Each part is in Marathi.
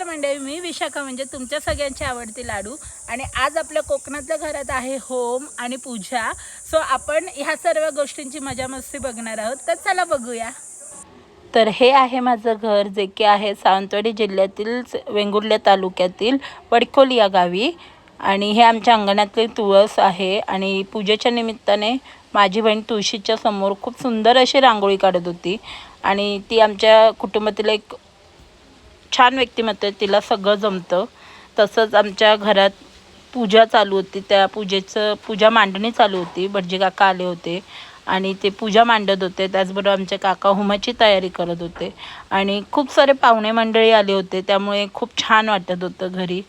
नमस्कार मंडळी मी विशाखा. म्हणजे तुमच्या सगळ्यांची आवडती लाडू. आणि आज आपल्या कोकणातल्या घरात आहे होम आणि पूजा. सो आपण ह्या सर्व गोष्टींची मजा मस्ती बघणार आहोत. तर चला बघूया. तर हे आहे माझं घर जे की आहे सावंतवाडी जिल्ह्यातील वेंगुर्ल्या तालुक्यातील वडखोली या गावी. आणि हे आमच्या अंगणातले तुळस आहे. आणि पूजेच्या निमित्ताने माझी बहीण तुळशीच्या समोर खूप सुंदर अशी रांगोळी काढत होती. आणि ती आमच्या कुटुंबातील एक छान व्यक्तिमत्व आहे तिला सगळं जमतं. तसंच आमच्या घरात पूजा चालू होती. त्या पूजेचं पूजा मांडणी चालू होती. भटजी काका आले होते. आणि ते पूजा मांडत होते. त्याचबरोबर आमचे काका होमाची तयारी करत होते. आणि खूप सारे पाहुणे मंडळी आले होते. त्यामुळे खूप छान वाटत होतं घरी.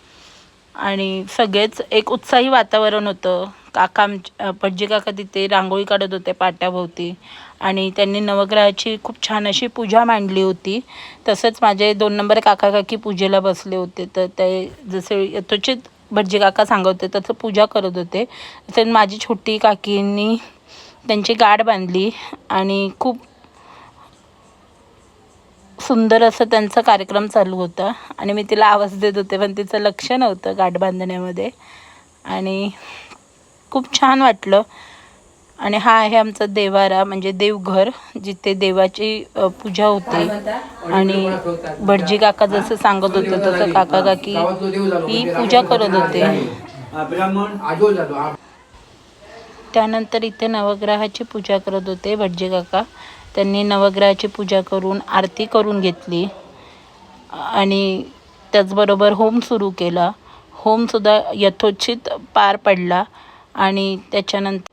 आणि सगळेच एक उत्साही वातावरण होतं. काका आम भटजी काका तिथे रांगोळी काढत होते पाट्याभोवती. आणि त्यांनी नवग्रहाची खूप छान अशी पूजा मांडली होती. तसंच माझे दोन नंबर काका काकी पूजेला बसले होते. तर ते जसे यथोचित भटजी काका सांगत होते तसं पूजा करत होते. तर माझी छोटी काकींनी त्यांची गाठ बांधली आणि खूप सुंदर असं त्यांचा कार्यक्रम चालू होता. आणि मी तिला आवाज देत होते पण तिचं लक्ष नव्हतं गाठ बांधण्यामध्ये. आणि खूप छान वाटलं. आणि हा आहे आमचा देवारा म्हणजे देवघर जिथे देवाची पूजा होते. आणि भटजी काका जसं सांगत होते तसं काका काकी ही पूजा करत होते. त्यानंतर इथे नवग्रहाची पूजा करत होते भटजी काका. त्यांनी नवग्रहाची पूजा करून आरती करून घेतली. आणि त्याचबरोबर होम सुरू केला. होमसुद्धा यथोचित पार पडला. आणि त्याच्यानंतर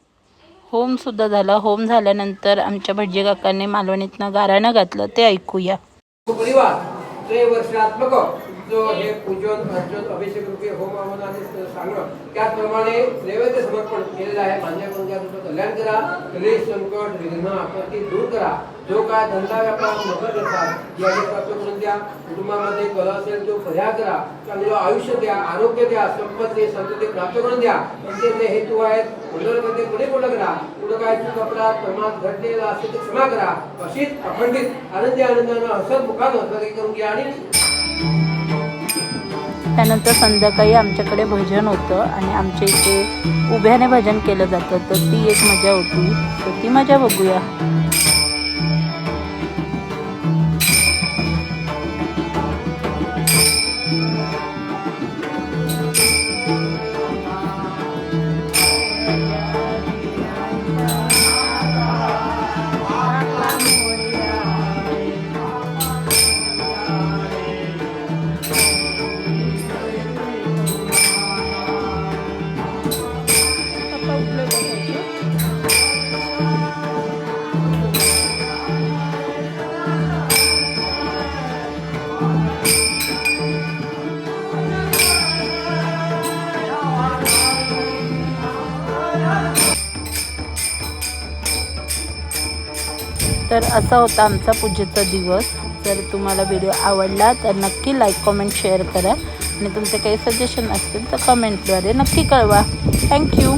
होमसुद्धा झाला. होम झाल्यानंतर आमच्या भटजी काकांनी मालवणीतनं गाराणं घातलं. ते ऐकूया. वर्षात्मक जो हे पूजन अर्चन अभिषेक रूपी होम हवन आणि सांगणं त्याचप्रमाणे नैवेद्य समर्पण केलेलं आहे. मान्य करून तुमचं कल्याण करा. क्लेश संकट विघ्न आपत्ती दूर करा. जो काय धंदा व्यापार नगर करतात याने प्राप्त करून द्या. कुटुंबामध्ये कल असेल तो पर्याय करा. चांगलं आयुष्य द्या आरोग्य द्या संपत्ती संतती प्राप्त करून द्या. म्हणजे जे हेतू आहेत मंडळमध्ये पुढे पुढे करा कुठं काय चूक अपराध प्रमाण घडलेला असेल ते क्षमा करा. अशीच अखंडित आनंदी आनंदानं हसत मुखानं हसत करून घ्या आणि त्यानंतर संध्याकाळी आमच्याकडे भजन होतं आणि आमच्या इथे उभ्याने भजन केलं जातं. तर ती एक मजा होती. तर ती मजा बघूया. तर असा होता आमचा पूजेचा दिवस. जर तुम्हाला व्हिडिओ आवडला तर नक्की लाईक कमेंट शेअर करा. आणि तुमचे काही सजेशन असतील तर कमेंटद्वारे नक्की कळवा. थँक्यू